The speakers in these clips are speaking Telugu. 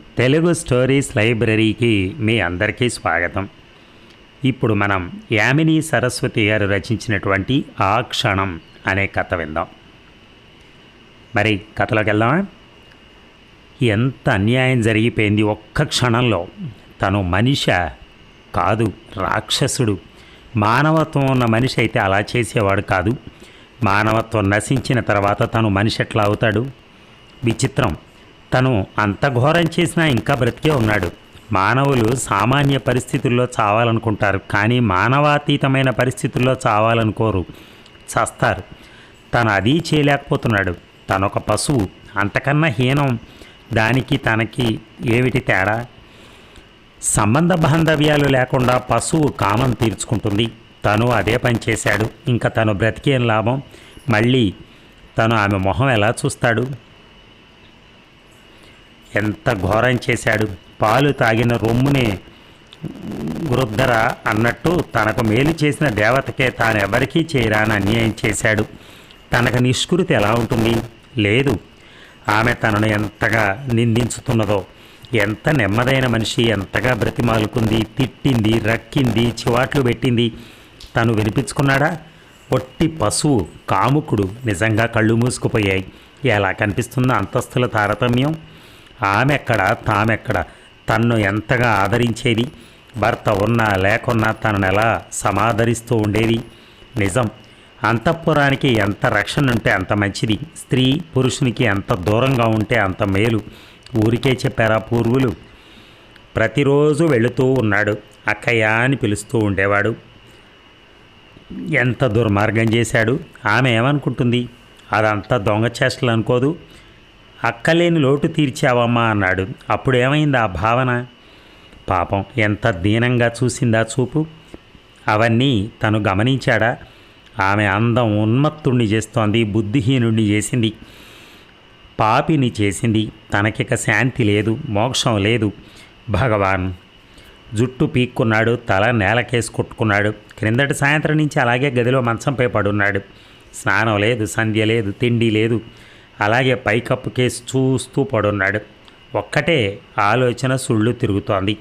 తెలుగు స్టోరీస్ లైబ్రరీకి మీ అందరికీ స్వాగతం. ఇప్పుడు మనం యామిని సరస్వతి గారు రచించినటువంటి ఆ క్షణం అనే కథ విందాం. మరి కథలోకి వెళ్దామా? ఎంత అన్యాయం జరిగిపోయింది ఒక్క క్షణంలో. తను మనిష కాదు రాక్షసుడు. మానవత్వం ఉన్న మనిషి అయితే అలా చేసేవాడు కాదు. మానవత్వం నశించిన తర్వాత తను మనిషి ఎట్లా అవుతాడు? విచిత్రం. తను అంత ఘోరం చేసినా ఇంకా బ్రతికే ఉన్నాడు. మానవులు సామాన్య పరిస్థితుల్లో చావాలనుకుంటారు కానీ మానవాతీతమైన పరిస్థితుల్లో చావాలనుకోరు. చస్తారు. తను అది చేయలేకపోతున్నాడు. తనొక ఒక పశువు అంతకన్నా హీనం. దానికి తనకి ఏమిటి తేడా? సంబంధ బాంధవ్యాలు లేకుండా పశువు కామం తీర్చుకుంటుంది. తను అదే పని చేశాడు. ఇంకా తను బ్రతికేం లాభం? మళ్ళీ తను ఆమె మొహం ఎలా చూస్తాడు? ఎంత ఘోరం చేశాడు. పాలు తాగిన రొమ్మునే వృద్ధర అన్నట్టు తనకు మేలు చేసిన దేవతకే తాను ఎవరికీ చేయరాని అన్యాయం చేశాడు. తనకు నిష్కృతి ఎలా ఉంటుంది? లేదు. ఆమె తనను ఎంతగా నిందించుతున్నదో ఎంత నెమ్మదైన మనిషి ఎంతగా బ్రతిమాలుకుంది తిట్టింది రక్కింది చివాట్లు పెట్టింది తను వినిపించుకున్నాడా? పొట్టి పశువు కాముకుడు నిజంగా కళ్ళు మూసుకుపోయాయి. ఎలా కనిపిస్తుందో అంతస్తుల తారతమ్యం? ఆమెక్కడ తామెక్కడ? తన్ను ఎంతగా ఆదరించేది? భర్త ఉన్నా లేకున్నా తనను ఎలా సమాదరిస్తూ ఉండేది? నిజం. అంతఃపురానికి ఎంత రక్షణ ఉంటే అంత మంచిది. స్త్రీ పురుషునికి ఎంత దూరంగా ఉంటే అంత మేలు. ఊరికే చెప్పారా పూర్వులు? ప్రతిరోజు వెళుతూ ఉన్నాడు. అక్కయ్య అని పిలుస్తూ ఉండేవాడు. ఎంత దుర్మార్గం చేశాడు? ఆమె ఏమనుకుంటుంది? అదంతా దొంగ చేష్టలు అనుకోదు అక్కలేని లోటు తీర్చావమ్మా అన్నాడు. అప్పుడు ఏమైంది ఆ భావన? పాపం ఎంత దీనంగా చూసిందా చూపు? అవన్నీ తను గమనించాడా? ఆమె అందం ఉన్మత్తుణ్ణి చేస్తోంది బుద్ధిహీనుణ్ణి చేసింది పాపిని చేసింది. తనకిక శాంతి లేదు మోక్షం లేదు. భగవాన్ జుట్టు పీక్కున్నాడు తల నేలకేసి కొట్టుకున్నాడు. క్రిందటి సాయంత్రం నుంచి అలాగే గదిలో మంచంపై పడున్నాడు. స్నానం లేదు సంధ్య లేదు తిండి లేదు. అలాగే పైకప్పు కేసు చూస్తూ పడున్నాడు. ఒక్కటే ఆలోచన సుళ్ళు తిరుగుతోంది.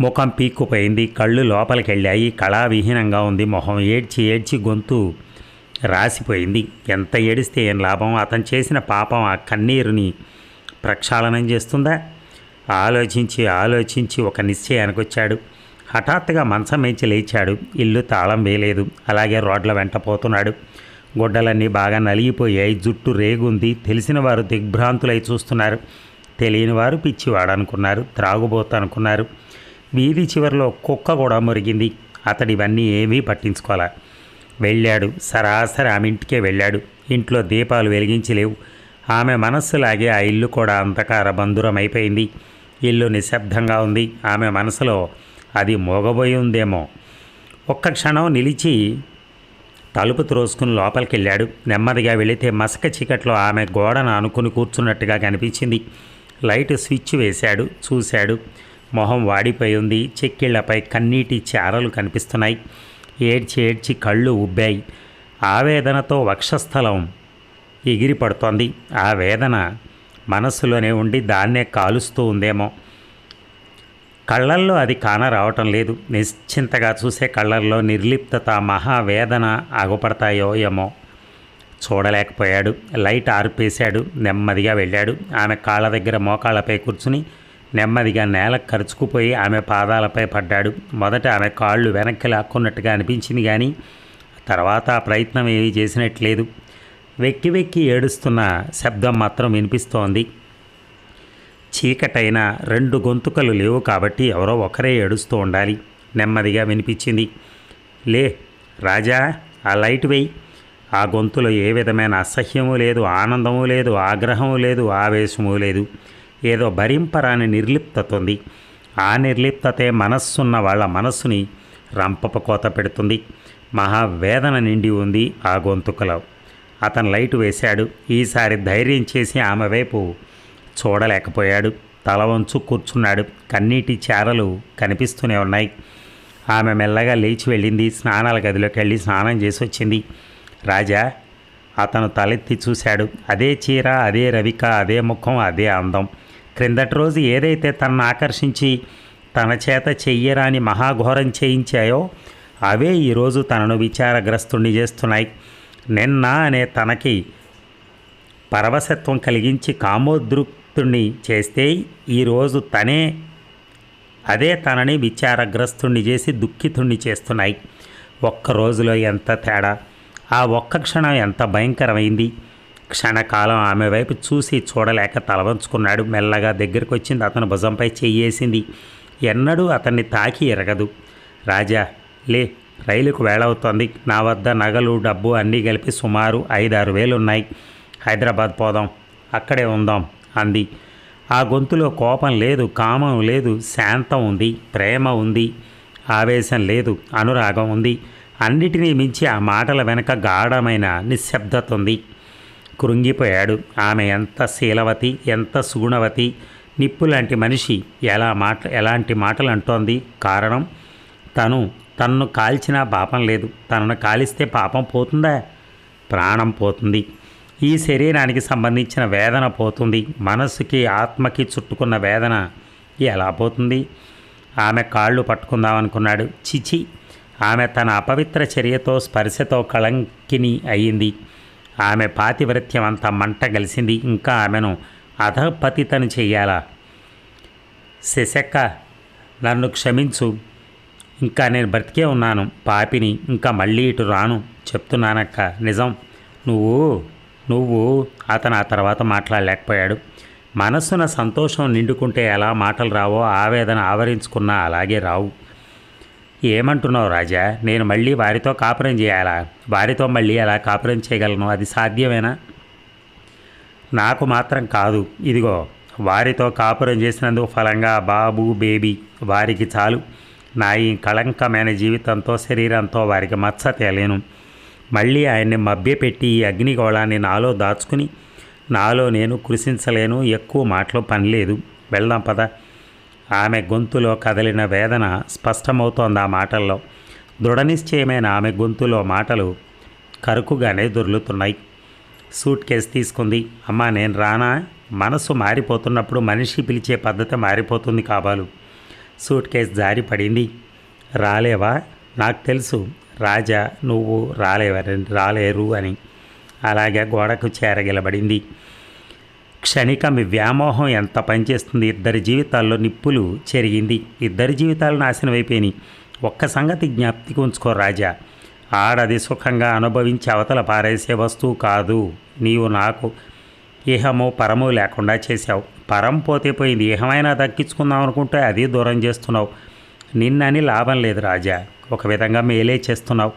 ముఖం పీక్కుపోయింది. కళ్ళు లోపలికెళ్ళాయి. కళావిహీనంగా ఉంది మొహం. ఏడ్చి ఏడ్చి గొంతు రాసిపోయింది. ఎంత ఏడిస్తే ఏం లాభం? అతను చేసిన పాపం ఆ కన్నీరుని ప్రక్షాళనం చేస్తుందా? ఆలోచించి ఆలోచించి ఒక నిశ్చయానికి వచ్చాడు హఠాత్తుగా మంచం మేచి లేచాడు. ఇల్లు తాళం వేయలేదు. అలాగే రోడ్ల వెంట పోతున్నాడు. గుడ్డలన్నీ బాగా నలిగిపోయాయి జుట్టు రేగుంది తెలిసిన వారు దిగ్భ్రాంతులై చూస్తున్నారు. తెలియని వారు పిచ్చివాడు త్రాగుబోతు అనుకున్నారు వీధి చివరిలో కుక్క కూడా మురిగింది. అతడు ఇవన్నీ ఏమీ పట్టించుకోలే. వెళ్ళాడు. సరాసరి ఆమె ఇంటికే వెళ్ళాడు. ఇంట్లో దీపాలు వెలిగించి లేవు. ఆమె మనస్సులాగే ఆ ఇల్లు కూడా అంధకార బంధురమైపోయింది. ఇల్లు నిశ్శబ్దంగా ఉంది. ఆమె మనసులో అది మోగబోయి ఉందేమో. ఒక్క క్షణం నిలిచి తలుపు త్రోసుకుని లోపలికి వెళ్ళాడు నెమ్మదిగా వెళితే మసక చీకట్లో ఆమె గోడను అనుకుని కూర్చున్నట్టుగా కనిపించింది. లైట్ స్విచ్ వేశాడు చూశాడు. మొహం వాడిపోయి ఉంది. చెక్కిళ్ళపై కన్నీటి చారలు కనిపిస్తున్నాయి. ఏడ్చి ఏడ్చి కళ్ళు ఉబ్బాయి ఆవేదనతో వక్షస్థలం ఎగిరి పడుతోంది ఆ వేదన మనస్సులోనే ఉండి దాన్నే కాలుస్తూ ఉందేమో. కళ్ళల్లో అది కానరావటం లేదు. నిశ్చింతగా చూసే కళ్ళల్లో నిర్లిప్తత మహావేదన ఆగుపడతాయో ఏమో. చూడలేకపోయాడు. లైట్ ఆర్పేశాడు. నెమ్మదిగా వెళ్ళాడు. ఆమె కాళ్ళ దగ్గర మోకాళ్ళపై కూర్చుని నెమ్మదిగా నేల కరుచుకుపోయి ఆమె పాదాలపై పడ్డాడు. మొదట ఆమె కాళ్ళు వెనక్కి లాక్కున్నట్టుగా అనిపించింది కానీ తర్వాత ఆ ప్రయత్నం ఏమీ చేసినట్లేదు. వెక్కి వెక్కి ఏడుస్తున్న శబ్దం మాత్రం వినిపిస్తోంది. చీకటైన రెండు గొంతుకలు లేవు కాబట్టి ఎవరో ఒకరే ఏడుస్తూ ఉండాలి. నెమ్మదిగా వినిపించింది. లే రాజా ఆ లైట్ వెయ్యి ఆ గొంతులో ఏ విధమైన అసహ్యము లేదు ఆనందము లేదు ఆగ్రహము లేదు ఆవేశము లేదు. ఏదో భరింపరాని నిర్లిప్తత ఉంది ఆ నిర్లిప్తతే మనస్సున్న వాళ్ళ మనస్సుని రంపపకోత పెడుతుంది. మహావేదన నిండి ఉంది ఆ గొంతుకలో. అతను లైట్ వేశాడు. ఈసారి ధైర్యం చేసి ఆమె వైపు చూడలేకపోయాడు. తల వంచు కూర్చున్నాడు. కన్నీటి చారలు కనిపిస్తూనే ఉన్నాయి. ఆమె మెల్లగా లేచి వెళ్ళింది. స్నానాల గదిలోకి వెళ్ళి స్నానం చేసి వచ్చింది. రాజా అతను తలెత్తి చూశాడు. అదే చీర అదే రవిక అదే ముఖం అదే అందం. క్రిందటి రోజు ఏదైతే తనను ఆకర్షించి తన చేత చెయ్యరాని మహాఘోరం చేయించాయో అవే ఈరోజు తనను విచారగ్రస్తుణ్ణి చేస్తున్నాయి. నిన్న అనే తనకి పరవశత్వం కలిగించి కామోద్రుక్తుణ్ణి చేస్తే ఈరోజు తనే అదే తనని విచారగ్రస్తుణ్ణి చేసి దుఃఖితుణ్ణి చేస్తున్నాయి. ఒక్క రోజులో ఎంత తేడా? ఆ ఒక్క క్షణం ఎంత భయంకరమైంది? క్షణకాలం ఆమె వైపు చూసి చూడలేక తలవంచుకున్నాడు. మెల్లగా దగ్గరికి వచ్చింది అతను భుజంపై చెయ్యేసింది ఎన్నడూ అతన్ని తాకి ఎరగదు. రాజా లే రైలుకు వేళవుతోంది నా వద్ద నగలు డబ్బు అన్నీ కలిపి సుమారు ఐదారు వేలు ఉన్నాయి హైదరాబాద్ పోదాం అక్కడే ఉందాం అంది. ఆ గొంతులో కోపం లేదు కామం లేదు శాంతం ఉంది ప్రేమ ఉంది ఆవేశం లేదు అనురాగం ఉంది. అన్నిటినీ మించి ఆ మాటల వెనక గాఢమైన నిశ్శబ్దత ఉంది కృంగిపోయాడు. ఆమె ఎంత శీలవతి ఎంత సుగుణవతి నిప్పు లాంటి మనిషి ఎలా మాట ఎలాంటి మాటలు అంటోంది? కారణం? తను తనను కాల్చినా పాపం లేదు. తనను కాలిస్తే పాపం పోతుందా? ప్రాణం పోతుంది. ఈ శరీరానికి సంబంధించిన వేదన పోతుంది. మనసుకి ఆత్మకి చుట్టుకున్న వేదన ఎలా పోతుంది? ఆమె కాళ్ళు పట్టుకుందామనుకున్నాడు. చిచి ఆమె తన అపవిత్ర చర్యతో స్పర్శతో కళంకిని అయ్యింది. ఆమె పాతివ్రత్యం అంతా మంట కలిసింది. ఇంకా ఆమెను అధపతితను చెయ్యాలా శశక్క నన్ను క్షమించు. ఇంకా నేను బ్రతికే ఉన్నాను. పాపిని ఇంకా మళ్ళీ ఇటు రాను. చెప్తున్నానక్క నిజం. నువ్వు నువ్వు అతను ఆ తర్వాత మాట్లాడలేకపోయాడు. మనస్సున సంతోషం నిండుకుంటే ఎలా మాటలు రావో ఆవేదన ఆవరించుకున్నా అలాగే రావు. ఏమంటున్నావు రాజా? నేను మళ్ళీ వారితో కాపురం చేయాలా? వారితో మళ్ళీ ఎలా కాపురం చేయగలను? అది సాధ్యమేనా? నాకు మాత్రం కాదు. ఇదిగో వారితో కాపురం చేసినందుకు ఫలంగా బాబు బేబీ వారికి చాలు. నా ఈ కళంకమైన జీవితంతో శరీరంతో వారికి మచ్చ తేలేను. మళ్ళీ ఆయన్ని మభ్యపెట్టి ఈ అగ్నిగోళాన్ని నాలో దాచుకుని నాలో నేను కృషించలేను ఎక్కువ మాటలు పని లేదు. వెళ్దాం పద. ఆమె గొంతులో కదిలిన వేదన స్పష్టమవుతోంది ఆ మాటల్లో. దృఢనిశ్చయమైన ఆమె గొంతులో మాటలు కరుకుగానే దొర్లుతున్నాయి. సూట్ కేసు తీసుకుంది. అమ్మా నేను రానా? మనసు మారిపోతున్నప్పుడు మనిషి పిలిచే పద్ధతి మారిపోతుంది కాబాలు. సూట్ కేసు జారి పడింది రాలేవా? నాకు తెలుసు. రాజా నువ్వు రాలేవని రాలేరు అని. అలాగే గోడకు చేరగిలబడింది. క్షణిక వ్యామోహం ఎంత పనిచేస్తుంది ఇద్దరి జీవితాల్లో నిప్పులు చెరిగింది. ఇద్దరి జీవితాలు నాశనం అయిపోయినాయి. ఒక్క సంగతి జ్ఞాప్తికి ఉంచుకో రాజా. ఆడది సుఖంగా అనుభవించి అవతల పారేసే వస్తువు కాదు. నీవు నాకు ఇహము పరము లేకుండా చేశావు. పరం పోతే పోయింది. ఇహమైనా దక్కించుకుందాం అనుకుంటే అది దూరం చేస్తున్నావు. నిన్నని లాభం లేదు రాజా. ఒక విధంగా మేలే చేస్తున్నావు.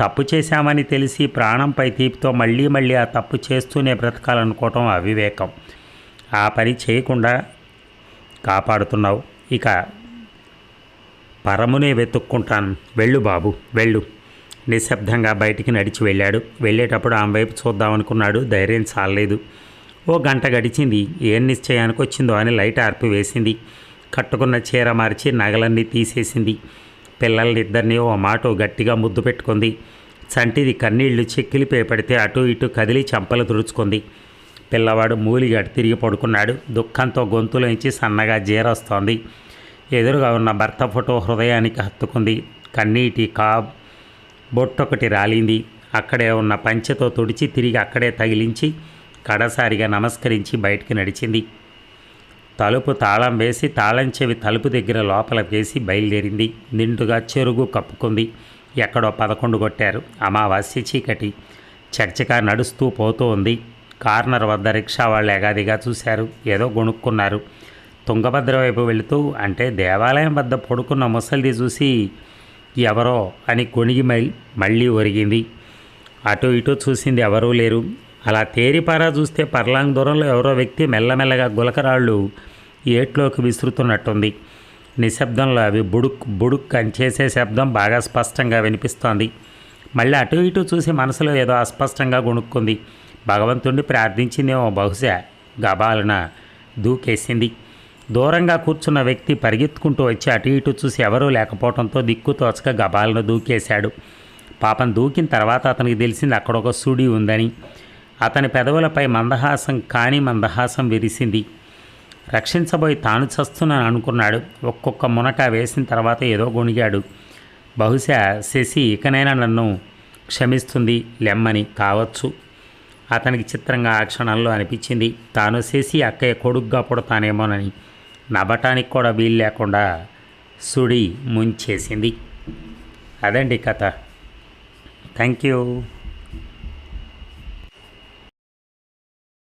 తప్పు చేశామని తెలిసి ప్రాణంపై తీపితో మళ్ళీ మళ్ళీ ఆ తప్పు చేస్తూనే బ్రతకాలనుకోవటం అవివేకం. ఆ పని చేయకుండా కాపాడుతున్నావు. ఇక పరమునే వెతుక్కుంటాను. వెళ్ళు బాబు వెళ్ళు. నిశ్శబ్దంగా బయటికి నడిచి వెళ్ళాడు. వెళ్ళేటప్పుడు ఆమె వైపు చూద్దామనుకున్నాడు. ధైర్యం చాలలేదు. ఓ గంట గడిచింది. ఏం నిశ్చయానికి వచ్చిందో అని లైట్ ఆర్పి వేసింది. కట్టుకున్న చీర మార్చి నగలన్నీ తీసేసింది. పిల్లల్ని ఇద్దరిని ఓ మాట గట్టిగా ముద్దు పెట్టుకుంది. చంటిది కన్నీళ్ళు చెక్కిలి పేపడితే అటు ఇటు కదిలి చంపలు తుడుచుకుంది. పిల్లవాడు మూలిగాడు తిరిగి పడుకున్నాడు. దుఃఖంతో గొంతులోంచి సన్నగా జీరొస్తోంది. ఎదురుగా ఉన్న భర్త ఫోటో హృదయానికి హత్తుకుంది. కన్నీటి కా బొట్టొకటి రాలింది. అక్కడే ఉన్న పంచెతో తుడిచి తిరిగి అక్కడే తగిలించి కడసారిగా నమస్కరించి బయటికి నడిచింది. తలుపు తాళం వేసి తాళం చెవి తలుపు దగ్గర లోపల వేసి బయలుదేరింది. నిండుగా చెరుగు కప్పుకుంది. ఎక్కడో పదకొండు కొట్టారు. అమావాస్య చీకటి. చర్చగా నడుస్తూ పోతూ ఉంది. కార్నర్ వద్ద రిక్షా వాళ్ళు ఎగాదిగా చూశారు. ఏదో గొణుక్కున్నారు. తుంగభద్ర వైపు వెళుతూ అంటే దేవాలయం వద్ద పడుకున్న ముసలిది చూసి ఎవరో అని కొనిగి మళ్ళీ ఒరిగింది. అటు ఇటు చూసింది ఎవరూ లేరు. అలా తేరిపారా చూస్తే పర్లాంగ్ దూరంలో ఎవరో వ్యక్తి మెల్లమెల్లగా గులకరాళ్ళు ఏట్లోకి విసురుతున్నట్టుంది. నిశ్శబ్దంలో అవి బుడుక్ బుడుక్ అని చేసే శబ్దం బాగా స్పష్టంగా వినిపిస్తోంది. మళ్ళీ అటు ఇటు చూసి మనసులో ఏదో అస్పష్టంగా గొణుక్కుంది. భగవంతుణ్ణి ప్రార్థించిందేమో బహుశా గబాలన దూకేసింది. దూరంగా కూర్చున్న వ్యక్తి పరిగెత్తుకుంటూ వచ్చి అటు ఇటు చూసి ఎవరూ లేకపోవడంతో దిక్కు తోచక గబాలను దూకేశాడు. పాపం దూకిన తర్వాత అతనికి తెలిసింది అక్కడ ఒక సుడి ఉందని. అతని పెదవులపై మందహాసం కాని మందహాసం విరిసింది. రక్షించబోయి తాను చస్తున్నాను అనుకున్నాడు. ఒక్కొక్క మునక వేసిన తర్వాత ఏదో గొణిగాడు. బహుశా శశి ఇకనైనా నన్ను క్షమిస్తుంది లెమ్మని కావచ్చు. అతనికి చిత్రంగా ఆ క్షణంలో అనిపించింది. తాను శశి అక్కయ్య కొడుగ్గా పుడతానేమోనని. నవ్వటానికి కూడా వీలు లేకుండా సుడి ముంచేసింది. అదండి కథ. Thank you.